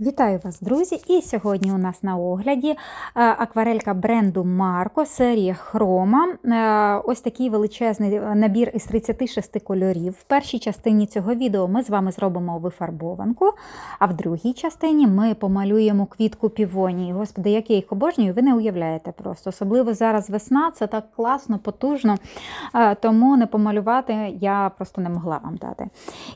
Вітаю вас, друзі! І сьогодні у нас на огляді е, акварелька бренду Марко, серія Хрома. Е, Ось такий величезний набір із 36 кольорів. В першій частині цього відео ми з вами зробимо вифарбованку, а в другій частині ми помалюємо квітку півонії. Господи, як я їх обожнюю, ви не уявляєте просто. Особливо зараз весна, це так класно, потужно, Е, тому не помалювати я просто не могла вам дати.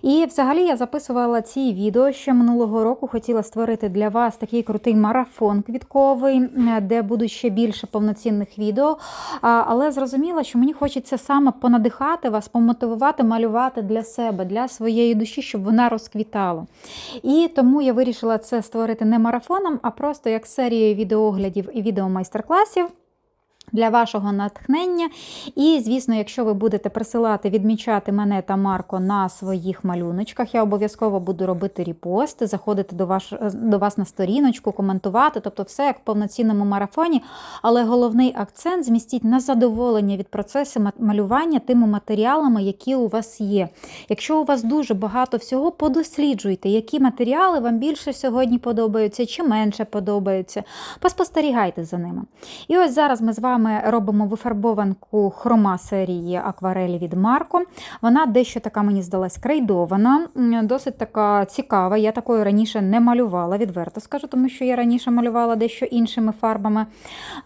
І взагалі я записувала ці відео ще минулого року. Хотіла створити для вас такий крутий марафон квітковий, е, де будуть ще більше повноцінних відео. Але зрозуміла, що мені хочеться саме понадихати вас, помотивувати, малювати для себе, для своєї душі, щоб вона розквітала. І тому я вирішила це створити не марафоном, а просто як серією відеооглядів і відеомайстер-класів. Для вашого натхнення. І, звісно, якщо ви будете присилати, відмічати мене та Марко на своїх малюночках, я обов'язково буду робити репости, заходити до, ваш, до вас на сторіночку, коментувати, тобто все як в повноцінному марафоні. Але головний акцент змістіть на задоволення від процесу малювання тими матеріалами, які у вас є. Якщо у вас дуже багато всього, подосліджуйте, які матеріали вам більше сьогодні подобаються чи менше подобаються. Поспостерігайте за ними. І ось зараз ми з вами робимо вифарбованку хрома серії акварелі від Марко. Вона дещо така, мені здалась, крейдована, досить така цікава. Я такою раніше не малювала, відверто скажу, тому що я раніше малювала дещо іншими фарбами.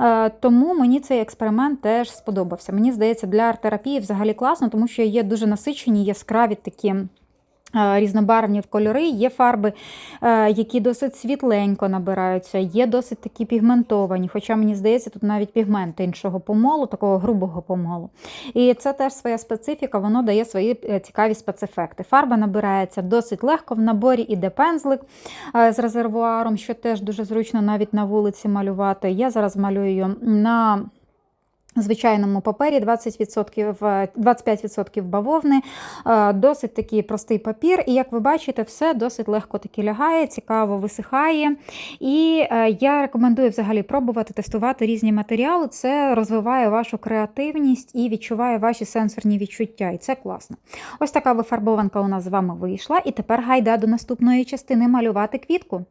Е, Тому мені цей експеримент теж сподобався. Мені здається, для арт-терапії взагалі класно, тому що є дуже насичені, яскраві такі. Е, Різнобарвні кольори, є фарби, е, які досить світленько набираються, є досить такі пігментовані. Хоча, мені здається, тут навіть пігмент іншого помолу, такого грубого помолу. І це теж своя специфіка, воно дає свої е, цікаві спецефекти. Фарба набирається досить легко. В наборі іде пензлик з резервуаром, що теж дуже зручно навіть на вулиці малювати. Я зараз малюю на звичайному папері 20%, 25% бавовни, е, досить такий простий папір. І як ви бачите, все досить легко таки лягає, цікаво висихає. І е, я рекомендую взагалі пробувати тестувати різні матеріали. Це розвиває вашу креативність і відчуває ваші сенсорні відчуття. І це класно. Ось така вифарбованка у нас з вами вийшла. І тепер гайда до наступної частини малювати квітку.